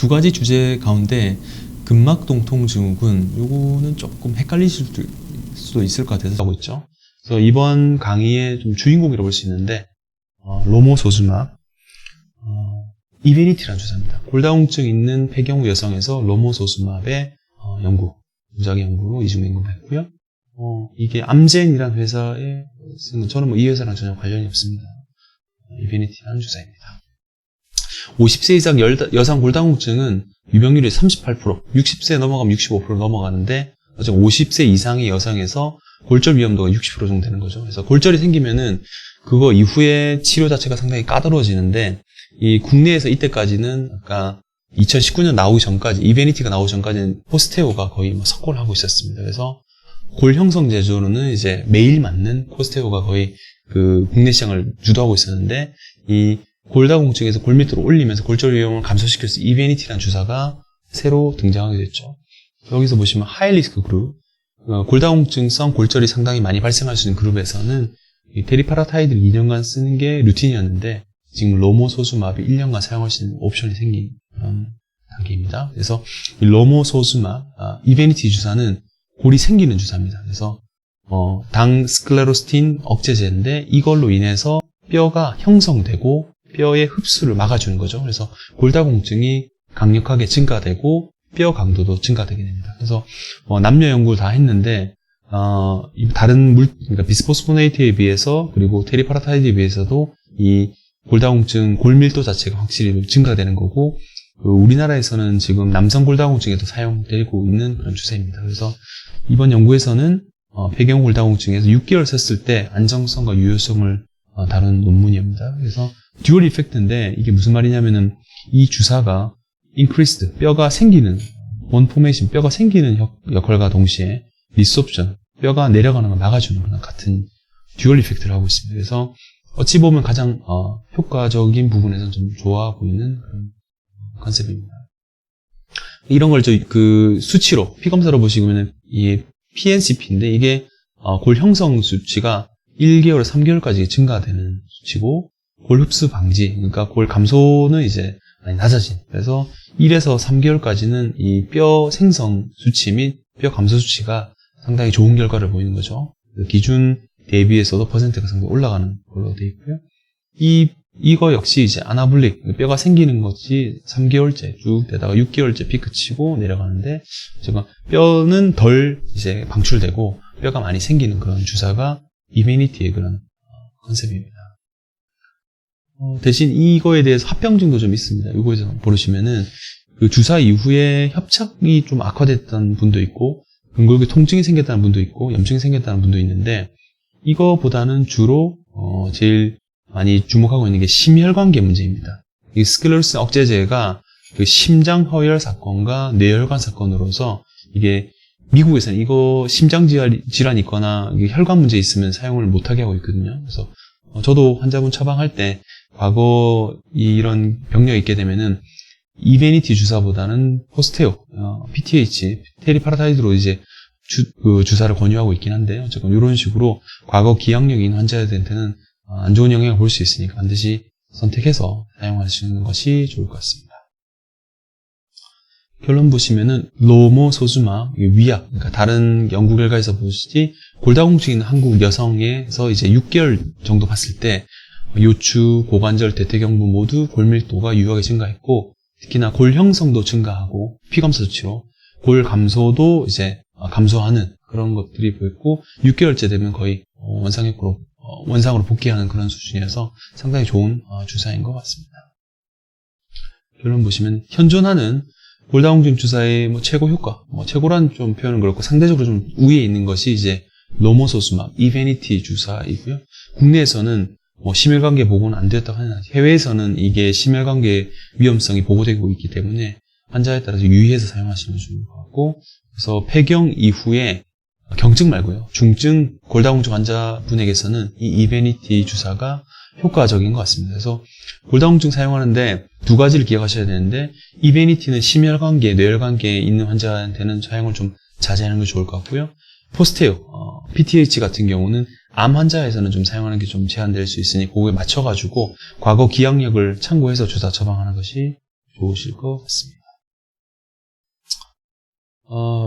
두 가지 주제 가운데 근막동통 증후군 요거는 조금 헷갈리실 수도- 있을 것 같아서 하고 있죠. 그래서 이번 강의의 좀 주인공이라고 볼 수 있는데 어, 로모소수막 어, 이베니티라는 주사입니다. 골다공증 있는 폐경후 여성에서 로모소수맙의 어, 연구, 무작위 연구로 이중 연구했고요. 어, 이게 암젠이라는 회사에 저는 뭐 이 회사랑 전혀 관련이 없습니다. 어, 이베니티라는 주사입니다. 50세 이상 열- 여성 골다공증은 유병률이 38%, 60세 넘어가면 65% 넘어가는데 어쨌든 50세 이상의 여성에서 골절 위험도가 60% 정도 되는 거죠. 그래서 골절이 생기면은 그거 이후에 치료 자체가 상당히 까다로워지는데 이 국내에서 이때까지는 아까 2019년 나오기 전까지 이베니티가 나오기 전까지는 포스테오가 거의 뭐 석권을 하고 있었습니다. 그래서 골 형성 제조로는 이제 매일 맞는 포스테오가 거의 그 국내 시장을 주도하고 있었는데 이 골다공증에서 골 밑으로 올리면서 골절 위험을 있는 이베니티라는 주사가 새로 등장하게 됐죠. 여기서 보시면 하이리스크 그룹, 어, 골다공증성 골절이 상당히 많이 발생할 수 있는 그룹에서는 이 테리파라타이드를 2년간 쓰는 게 루틴이었는데 지금 로모소수맙이 1년간 사용할 수 있는 옵션이 생긴 단계입니다. 그래서 이 로모소수맙, 아, 이베니티 주사는 골이 생기는 주사입니다. 그래서 어, 당 스클레로스틴 억제제인데 이걸로 인해서 뼈가 형성되고 뼈의 흡수를 막아주는 거죠. 그래서 골다공증이 강력하게 증가되고 뼈 강도도 증가되게 됩니다. 그래서 어, 남녀 연구를 다 했는데 어, 이 다른 물, 그러니까 비스포스포네이트에 비해서 그리고 테리파라타이드에 비해서도 이 골다공증 골밀도 자체가 확실히 증가되는 거고 그 우리나라에서는 지금 남성 골다공증에도 사용되고 있는 그런 추세입니다. 그래서 이번 연구에서는 어, 폐경 골다공증에서 6개월 썼을 때 안정성과 유효성을 어, 다룬 논문입니다. 그래서 듀얼 이펙트인데 이게 무슨 말이냐면은 이 주사가 increased 뼈가 생기는 원 포메이션 뼈가 생기는 역, 역할과 동시에 리소프션 뼈가 내려가는 걸 막아주는 그런 같은 듀얼 이펙트를 하고 있습니다. 그래서 어찌 보면 가장 어, 효과적인 부분에서 좀 좋아 보이는 그런 컨셉입니다. 이런 걸 저 그 수치로 피 검사로 보시면은 이 PNCP인데 이게 어, 골 형성 수치가 1개월, 3개월까지 증가되는 수치고 골 흡수 방지, 그러니까 골 감소는 이제 많이 낮아진. 그래서 1에서 3개월까지는 이 뼈 생성 수치 및 뼈 감소 수치가 상당히 좋은 결과를 보이는 거죠. 그 기준 대비해서도 퍼센트가 상당히 올라가는 걸로 되어 있고요. 이 이거 역시 이제 아나블릭 뼈가 생기는 것이 3개월째 쭉 되다가 6개월째 피크 치고 내려가는데 제가 뼈는 덜 이제 방출되고 뼈가 많이 생기는 그런 주사가 이메니티의 그런 어, 컨셉입니다. 어, 대신 이거에 대해서 합병증도 좀 있습니다. 이거에서 보시면은 그 주사 이후에 협착이 좀 악화됐던 분도 있고 근골격 통증이 생겼다는 분도 있고 염증이 생겼다는 분도 있는데 이거보다는 주로 어, 제일 많이 주목하고 있는 게 심혈관계 문제입니다. 이 스클레로스 억제제가 그 심장 허혈 사건과 뇌혈관 사건으로서 이게 미국에서는 이거 심장 질환- 질환 이 있거나 혈관 문제 있으면 사용을 못하게 하고 있거든요. 그래서 어, 저도 환자분 처방할 때 과거 이런 병력이 있게 되면은 이베니티 주사보다는 포스테오, 어, PTH, 테리파라타이드로 이제 주, 그 주사를 권유하고 있긴 한데 어쨌건 이런 식으로 과거 있는 환자들한테는 어, 안 좋은 영향을 볼 수 있으니까 반드시 선택해서 사용하시는 것이 좋을 것 같습니다. 결론 보시면은 로모 소주마 위약 그러니까 다른 연구 결과에서 보시지 골다공증 있는 한국 여성에서 이제 6개월 정도 봤을 때 요추, 고관절, 대퇴경부 모두 골밀도가 유효하게 증가했고 특히나 골 형성도 증가하고 피검사 수치로 골 감소도 이제 어, 감소하는 그런 것들이 보였고 6개월째 되면 거의 어, 원상력으로 어, 원상으로 복귀하는 그런 수준이어서 상당히 좋은 어, 주사인 것 같습니다. 결론 보시면 현존하는 골다공증 주사의 뭐 최고 효과, 뭐 최고란 좀 표현은 그렇고 상대적으로 좀 우위에 있는 것이 이제 로모소수막, 이베니티 주사이고요. 국내에서는 뭐 심혈관계 보고는 안 되었다고 하는 해외에서는 이게 심혈관계 위험성이 보고되고 있기 때문에 환자에 따라서 유의해서 사용하시는 게 좋을 것 같고 그래서 폐경 이후에 경증 말고요. 중증 골다공증 환자분에게서는 이 이베니티 주사가 효과적인 것 같습니다. 그래서 골다공증 사용하는데 두 가지를 기억하셔야 되는데 이베니티는 심혈관계, 뇌혈관계에 있는 환자한테는 사용을 좀 자제하는 게 좋을 것 같고요. 포스테오, 어, PTH 같은 경우는 암 환자에서는 좀 사용하는 게 좀 제한될 수 있으니 그거에 맞춰가지고 과거 기억력을 참고해서 주사 처방하는 것이 좋으실 것 같습니다. 어,